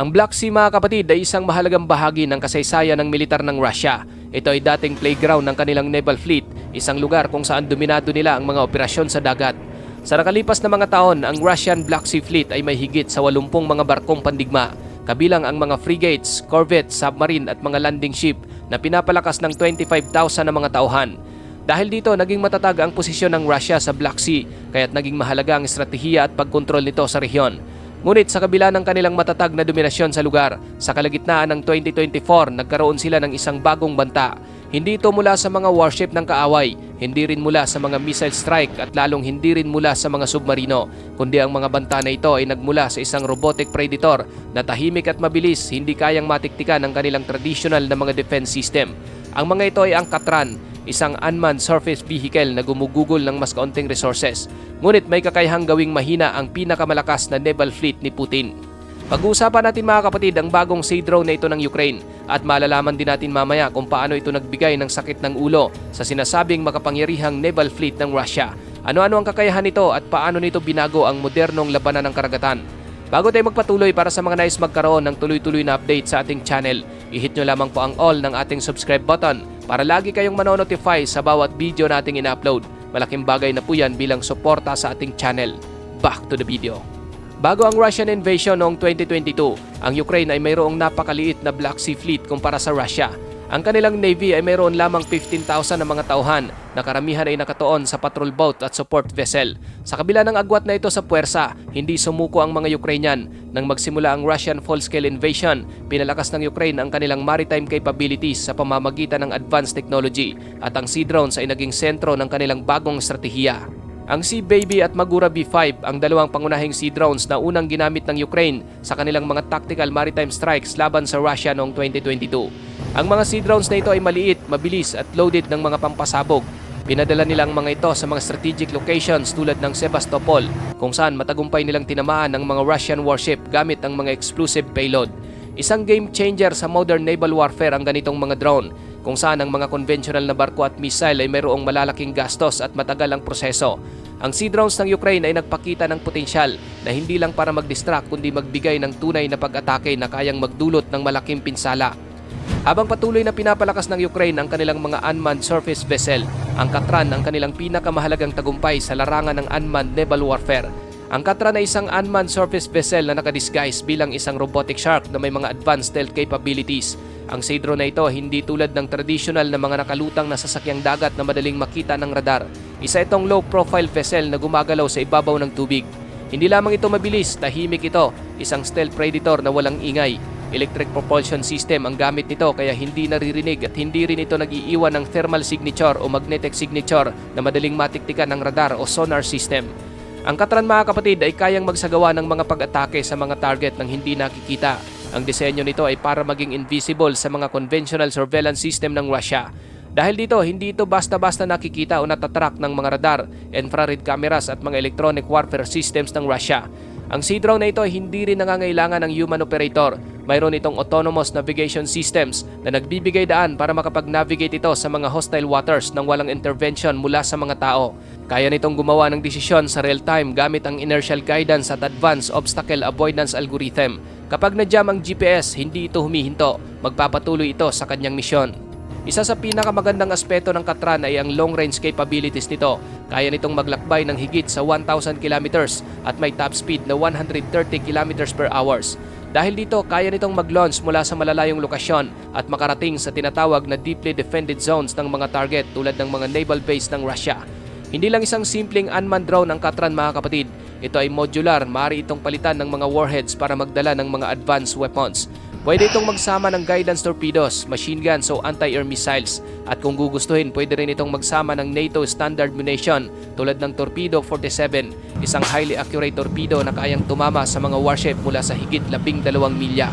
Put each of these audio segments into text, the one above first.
Ang Black Sea mga kapatid ay isang mahalagang bahagi ng kasaysayan ng militar ng Russia. Ito ay dating playground ng kanilang naval fleet, isang lugar kung saan dominado nila ang mga operasyon sa dagat. Sa nakalipas na mga taon, ang Russian Black Sea Fleet ay may higit sa 80 mga barkong pandigma, kabilang ang mga frigates, corvettes, submarine at mga landing ship na pinapalakas ng 25,000 na mga tauhan. Dahil dito, naging matatag ang posisyon ng Russia sa Black Sea, kaya't naging mahalaga ang estratehiya at pagkontrol nito sa rehiyon. Ngunit sa kabila ng kanilang matatag na dominasyon sa lugar, sa kalagitnaan ng 2024 nagkaroon sila ng isang bagong banta. Hindi ito mula sa mga warship ng kaaway, hindi rin mula sa mga missile strike at lalong hindi rin mula sa mga submarino, kundi ang mga banta na ito ay nagmula sa isang robotic predator na tahimik at mabilis, hindi kayang matiktikan ng kanilang traditional na mga defense system. Ang mga ito ay ang Katran, isang unmanned surface vehicle na gumugugol ng mas kaunting resources. Ngunit may kakayahang gawing mahina ang pinakamalakas na naval fleet ni Putin. Pag-uusapan natin mga kapatid ang bagong sea drone na ito ng Ukraine at malalaman din natin mamaya kung paano ito nagbigay ng sakit ng ulo sa sinasabing makapangyarihang naval fleet ng Russia. Ano-ano ang kakayahan nito at paano nito binago ang modernong labanan ng karagatan. Bago tayo magpatuloy para sa mga nais magkaroon ng tuloy-tuloy na update sa ating channel, i-hit nyo lamang po ang all ng ating subscribe button para lagi kayong manonotify sa bawat video nating in-upload. Malaking bagay na po yan bilang suporta sa ating channel. Back to the video. Bago ang Russian invasion noong 2022, ang Ukraine ay mayroong napakaliit na Black Sea Fleet kumpara sa Russia. Ang kanilang navy ay mayroon lamang 15,000 na mga tauhan na karamihan ay nakatuon sa patrol boat at support vessel. Sa kabila ng agwat na ito sa puwersa, hindi sumuko ang mga Ukrainian. Nang magsimula ang Russian full-scale invasion, pinalakas ng Ukraine ang kanilang maritime capabilities sa pamamagitan ng advanced technology at ang sea drones ay naging sentro ng kanilang bagong estratehiya. Ang Sea Baby at Magura B-5 ang dalawang pangunahing sea drones na unang ginamit ng Ukraine sa kanilang mga tactical maritime strikes laban sa Russia noong 2022. Ang mga sea drones na ito ay maliit, mabilis at loaded ng mga pampasabog. Pinadala nila ang mga ito sa mga strategic locations tulad ng Sebastopol kung saan matagumpay nilang tinamaan ang mga Russian warship gamit ang mga explosive payload. Isang game changer sa modern naval warfare ang ganitong mga drone kung saan ang mga conventional na barko at missile ay mayroong malalaking gastos at matagal ang proseso. Ang sea drones ng Ukraine ay nagpakita ng potensyal na hindi lang para mag-distract kundi magbigay ng tunay na pag-atake na kayang magdulot ng malaking pinsala. Habang patuloy na pinapalakas ng Ukraine ang kanilang mga unmanned surface vessel, ang Katran ang kanilang pinakamahalagang tagumpay sa larangan ng unmanned naval warfare. Ang Katran ay isang unmanned surface vessel na nakadisguise bilang isang robotic shark na may mga advanced stealth capabilities. Ang Cedro na ito hindi tulad ng traditional na mga nakalutang na sasakyang dagat na madaling makita ng radar. Isa itong low-profile vessel na gumagalaw sa ibabaw ng tubig. Hindi lamang ito mabilis, tahimik ito, isang stealth predator na walang ingay. Electric propulsion system ang gamit nito kaya hindi naririnig at hindi rin ito nag-iiwan ng thermal signature o magnetic signature na madaling matiktikan ng radar o sonar system. Ang Katran mga kapatid ay kayang magsagawa ng mga pag-atake sa mga target nang hindi nakikita. Ang disenyo nito ay para maging invisible sa mga conventional surveillance system ng Russia. Dahil dito, hindi ito basta-basta nakikita o natatrack ng mga radar, infrared cameras at mga electronic warfare systems ng Russia. Ang sea drone na ito ay hindi rin nangangailangan ng human operator. Mayroon itong autonomous navigation systems na nagbibigay daan para makapag-navigate ito sa mga hostile waters nang walang intervention mula sa mga tao. Kaya nitong gumawa ng desisyon sa real time gamit ang inertial guidance at advanced obstacle avoidance algorithm. Kapag na-jam ang GPS, hindi ito humihinto. Magpapatuloy ito sa kanyang misyon. Isa sa pinakamagandang aspeto ng Katran ay ang long-range capabilities nito. Kaya nitong maglakbay ng higit sa 1,000 kilometers at may top speed na 130 kilometers per hours. Dahil dito, kaya nitong mag-launch mula sa malalayong lokasyon at makarating sa tinatawag na deeply defended zones ng mga target tulad ng mga naval base ng Russia. Hindi lang isang simpleng unmanned drone ang Katran mga kapatid. Ito ay modular, maaari itong palitan ng mga warheads para magdala ng mga advanced weapons. Pwede itong magsama ng guidance torpedoes, machine guns o anti-air missiles. At kung gugustuhin, pwede rin itong magsama ng NATO standard munition tulad ng Torpedo 47, isang highly accurate torpedo na kayang tumama sa mga warship mula sa higit 12 milya.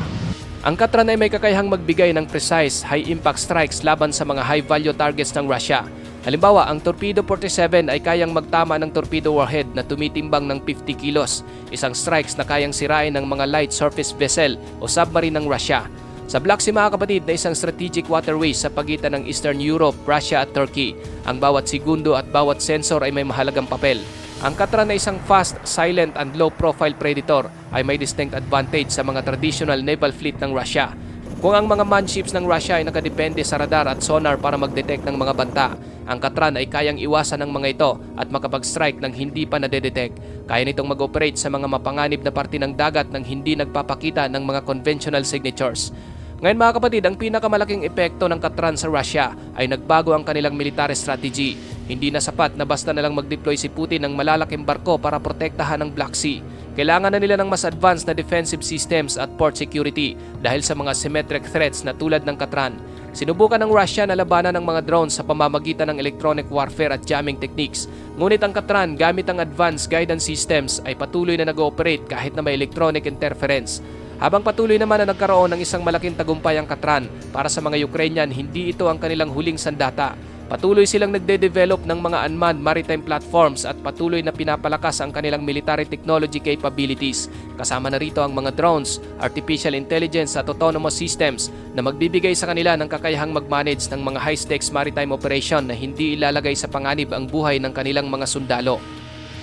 Ang Katran ay may kakayahang magbigay ng precise, high-impact strikes laban sa mga high-value targets ng Russia. Halimbawa, ang Torpedo 47 ay kayang magtama ng torpedo warhead na tumitimbang ng 50 kilos, isang strikes na kayang sirain ng mga light surface vessel o submarine ng Russia. Sa Black Sea mga kapatid na isang strategic waterways sa pagitan ng Eastern Europe, Russia at Turkey, ang bawat segundo at bawat sensor ay may mahalagang papel. Ang Katran na isang fast, silent and low-profile predator ay may distinct advantage sa mga traditional naval fleet ng Russia. Kung ang mga manships ng Russia ay nakadepende sa radar at sonar para mag-detect ng mga banta, ang Katran ay kayang iwasan ng mga ito at makapag-strike ng hindi pa nadedetect. Kaya nitong mag-operate sa mga mapanganib na parte ng dagat nang hindi nagpapakita ng mga conventional signatures. Ngayon mga kapatid, ang pinakamalaking epekto ng Katran sa Russia ay nagbago ang kanilang military strategy. Hindi na sapat na basta na lang mag-deploy si Putin ng malalaking barko para protektahan ang Black Sea. Kailangan na nila ng mas advanced na defensive systems at port security dahil sa mga symmetric threats na tulad ng Katran. Sinubukan ng Russia na labanan ng mga drones sa pamamagitan ng electronic warfare at jamming techniques. Ngunit ang Katran gamit ang advanced guidance systems ay patuloy na nag-ooperate kahit na may electronic interference. Habang patuloy naman na nagkaroon ng isang malaking tagumpay ang Katran, para sa mga Ukrainian hindi ito ang kanilang huling sandata. Patuloy silang nagde-develop ng mga unmanned maritime platforms at patuloy na pinapalakas ang kanilang military technology capabilities. Kasama na rito ang mga drones, artificial intelligence at autonomous systems na magbibigay sa kanila ng kakayahang mag-manage ng mga high-stakes maritime operation na hindi ilalagay sa panganib ang buhay ng kanilang mga sundalo.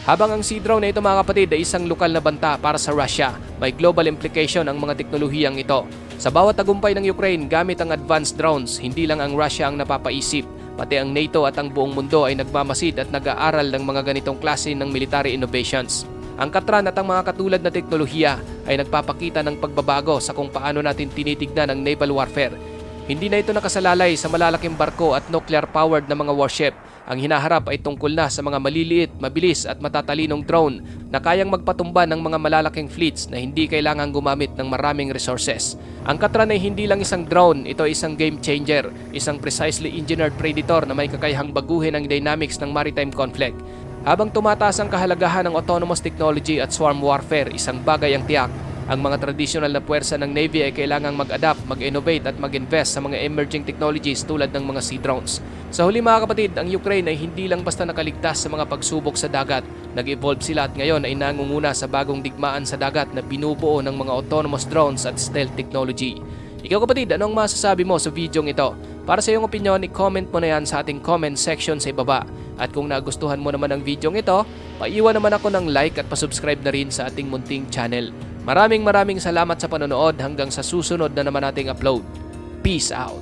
Habang ang Sea Drone na ito mga kapatid ay isang lokal na banta para sa Russia, may global implication ang mga teknolohiyang ito. Sa bawat tagumpay ng Ukraine gamit ang advanced drones, hindi lang ang Russia ang napapaisip, pati ang NATO at ang buong mundo ay nagmamasid at nag-aaral ng mga ganitong klase ng military innovations. Ang Katran at ang mga katulad na teknolohiya ay nagpapakita ng pagbabago sa kung paano natin tinitignan ang naval warfare. Hindi na ito nakasalalay sa malalaking barko at nuclear-powered na mga warship. Ang hinaharap ay tungkol na sa mga maliliit, mabilis at matatalinong drone na kayang magpatumba ng mga malalaking fleets na hindi kailangang gumamit ng maraming resources. Ang Katran ay hindi lang isang drone, ito ay isang game changer, isang precisely engineered predator na may kakayahang baguhin ang dynamics ng maritime conflict. Habang tumataas ang kahalagahan ng autonomous technology at swarm warfare, isang bagay ang tiyak. Ang mga traditional na puwersa ng Navy ay kailangang mag-adapt, mag-innovate at mag-invest sa mga emerging technologies tulad ng mga sea drones. Sa huli mga kapatid, ang Ukraine ay hindi lang basta nakaligtas sa mga pagsubok sa dagat. Nag-evolve sila at ngayon ay nangunguna sa bagong digmaan sa dagat na binubuo ng mga autonomous drones at stealth technology. Ikaw kapatid, anong masasabi mo sa videong ito? Para sa iyong opinion, i-comment mo na yan sa ating comment section sa ibaba. At kung nagustuhan mo naman ang videong ito, paiwan naman ako ng like at pasubscribe na rin sa ating munting channel. Maraming maraming salamat sa panonood hanggang sa susunod na naman nating upload. Peace out!